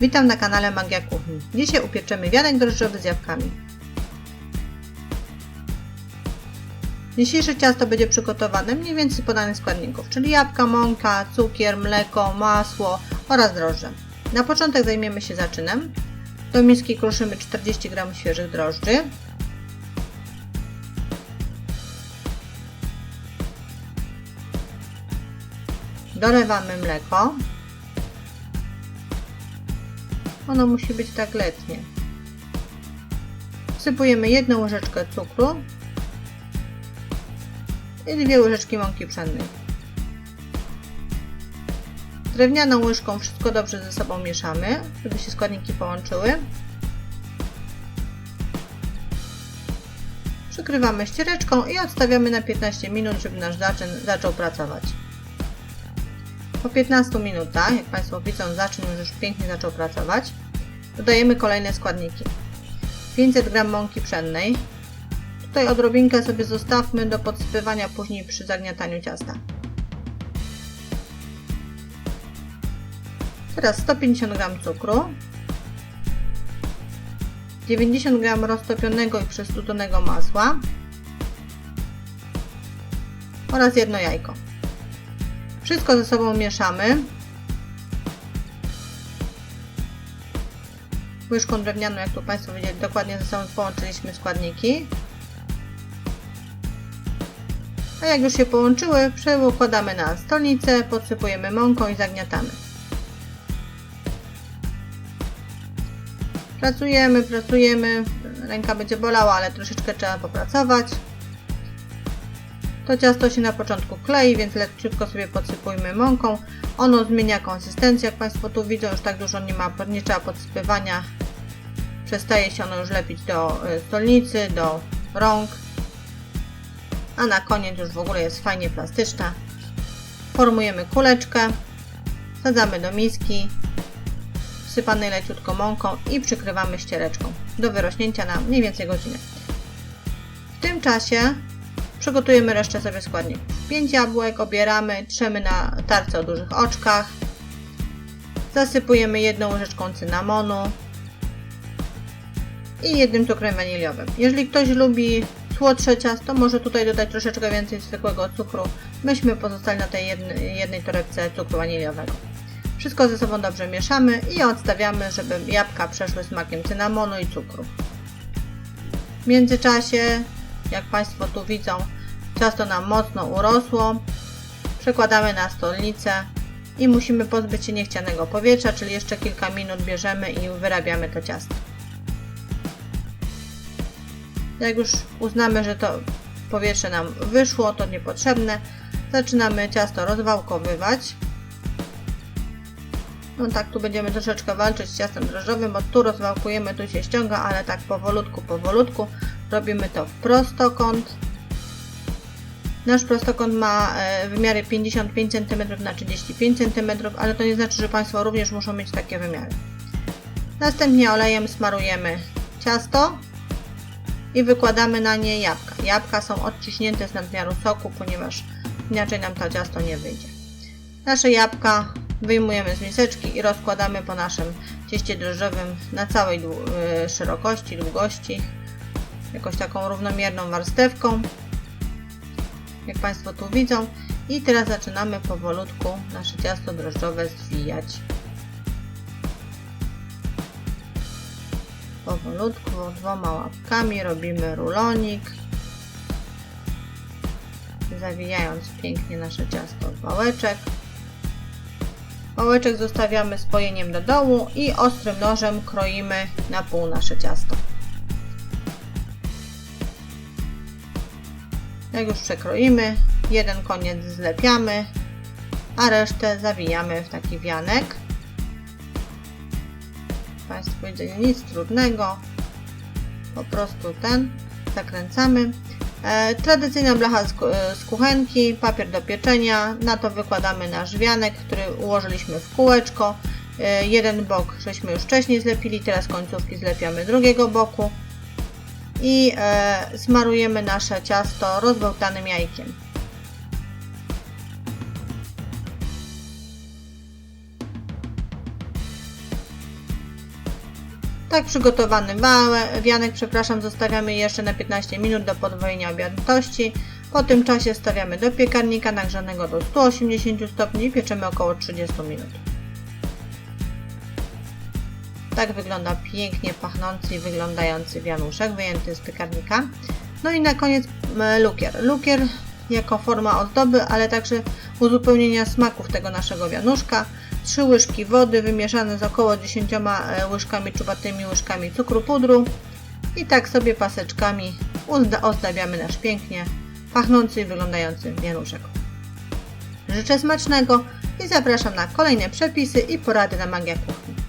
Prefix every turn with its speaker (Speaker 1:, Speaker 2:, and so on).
Speaker 1: Witam na kanale Magia Kuchni. Dzisiaj upieczemy wianek drożdżowy z jabłkami. Dzisiejsze ciasto będzie przygotowane mniej więcej podanych składników, czyli jabłka, mąka, cukier, mleko, masło oraz drożdże. Na początek zajmiemy się zaczynem. Do miski kruszymy 40 g świeżych drożdży, dolewamy mleko. Ono musi być tak letnie. Wsypujemy jedną łyżeczkę cukru i dwie łyżeczki mąki pszennej. Drewnianą łyżką wszystko dobrze ze sobą mieszamy, żeby się składniki połączyły. Przykrywamy ściereczką i odstawiamy na 15 minut, żeby nasz zaczyn zaczął pracować. Po 15 minutach, jak Państwo widzą, zaczyn już pięknie zaczął pracować. Dodajemy kolejne składniki. 500 g mąki pszennej. Tutaj odrobinkę sobie zostawmy do podsypywania później przy zagniataniu ciasta. Teraz 150 g cukru. 90 g roztopionego i przestudzonego masła oraz jedno jajko. Wszystko ze sobą mieszamy. Łyżką drewnianą, jak tu Państwo widzieli, dokładnie ze sobą połączyliśmy składniki. A jak już się połączyły, przekładamy na stolnicę, podsypujemy mąką i zagniatamy. Pracujemy, pracujemy. Ręka będzie bolała, ale troszeczkę trzeba popracować. To ciasto się na początku klei, więc leciutko sobie podsypujmy mąką. Ono zmienia konsystencję, jak Państwo tu widzą, już tak dużo nie ma, nie trzeba podsypywania. Przestaje się ono już lepić do y, stolnicy, do rąk. A na koniec już w ogóle jest fajnie plastyczna. Formujemy kuleczkę, wsadzamy do miski, wsypanej leciutko mąką i przykrywamy ściereczką do wyrośnięcia na mniej więcej godzinę. W tym czasie Przygotujemy resztę sobie składników. 5 jabłek obieramy, trzemy na tarce o dużych oczkach. Zasypujemy jedną łyżeczką cynamonu i jednym cukrem waniliowym. Jeżeli ktoś lubi słodsze ciasto, może tutaj dodać troszeczkę więcej zwykłego cukru. Myśmy pozostali na tej jednej, jednej torebce cukru waniliowego. Wszystko ze sobą dobrze mieszamy i odstawiamy, żeby jabłka przeszły smakiem cynamonu i cukru. W międzyczasie jak Państwo tu widzą, ciasto nam mocno urosło. Przekładamy na stolnicę i musimy pozbyć się niechcianego powietrza, czyli jeszcze kilka minut bierzemy i wyrabiamy to ciasto. Jak już uznamy, że to powietrze nam wyszło, to niepotrzebne, zaczynamy ciasto rozwałkowywać. No tak, tu będziemy troszeczkę walczyć z ciastem drożdżowym, bo tu rozwałkujemy, tu się ściąga, ale tak powolutku, powolutku, Robimy to w prostokąt. Nasz prostokąt ma wymiary 55 cm na 35 cm, ale to nie znaczy, że Państwo również muszą mieć takie wymiary. Następnie olejem smarujemy ciasto i wykładamy na nie jabłka. Jabłka są odciśnięte z nadmiaru soku, ponieważ inaczej nam to ciasto nie wyjdzie. Nasze jabłka wyjmujemy z miseczki i rozkładamy po naszym cieście drożdżowym na całej e, szerokości, długości jakoś taką równomierną warstewką, jak Państwo tu widzą. I teraz zaczynamy powolutku nasze ciasto drożdżowe zwijać. Powolutku, dwoma łapkami robimy rulonik, zawijając pięknie nasze ciasto w wałeczek. Wałeczek zostawiamy spojeniem do dołu i ostrym nożem kroimy na pół nasze ciasto. Jak już przekroimy, jeden koniec zlepiamy, a resztę zawijamy w taki wianek. Państwo widzą nic trudnego, po prostu ten zakręcamy. E, tradycyjna blacha z, e, z kuchenki, papier do pieczenia, na to wykładamy nasz wianek, który ułożyliśmy w kółeczko. E, jeden bok żeśmy już wcześniej zlepili, teraz końcówki zlepiamy drugiego boku i e, smarujemy nasze ciasto rozbełtanym jajkiem. Tak przygotowany wianek, przepraszam, zostawiamy jeszcze na 15 minut do podwojenia objętości. Po tym czasie stawiamy do piekarnika nagrzanego do 180 stopni i pieczemy około 30 minut. Tak wygląda pięknie pachnący i wyglądający wianuszek wyjęty z piekarnika. No i na koniec lukier. Lukier jako forma ozdoby, ale także uzupełnienia smaków tego naszego wianuszka. 3 łyżki wody wymieszane z około 10 e, łyżkami czubatymi łyżkami cukru pudru. I tak sobie paseczkami ozdabiamy nasz pięknie pachnący i wyglądający wianuszek. Życzę smacznego i zapraszam na kolejne przepisy i porady na Magia Kuchni.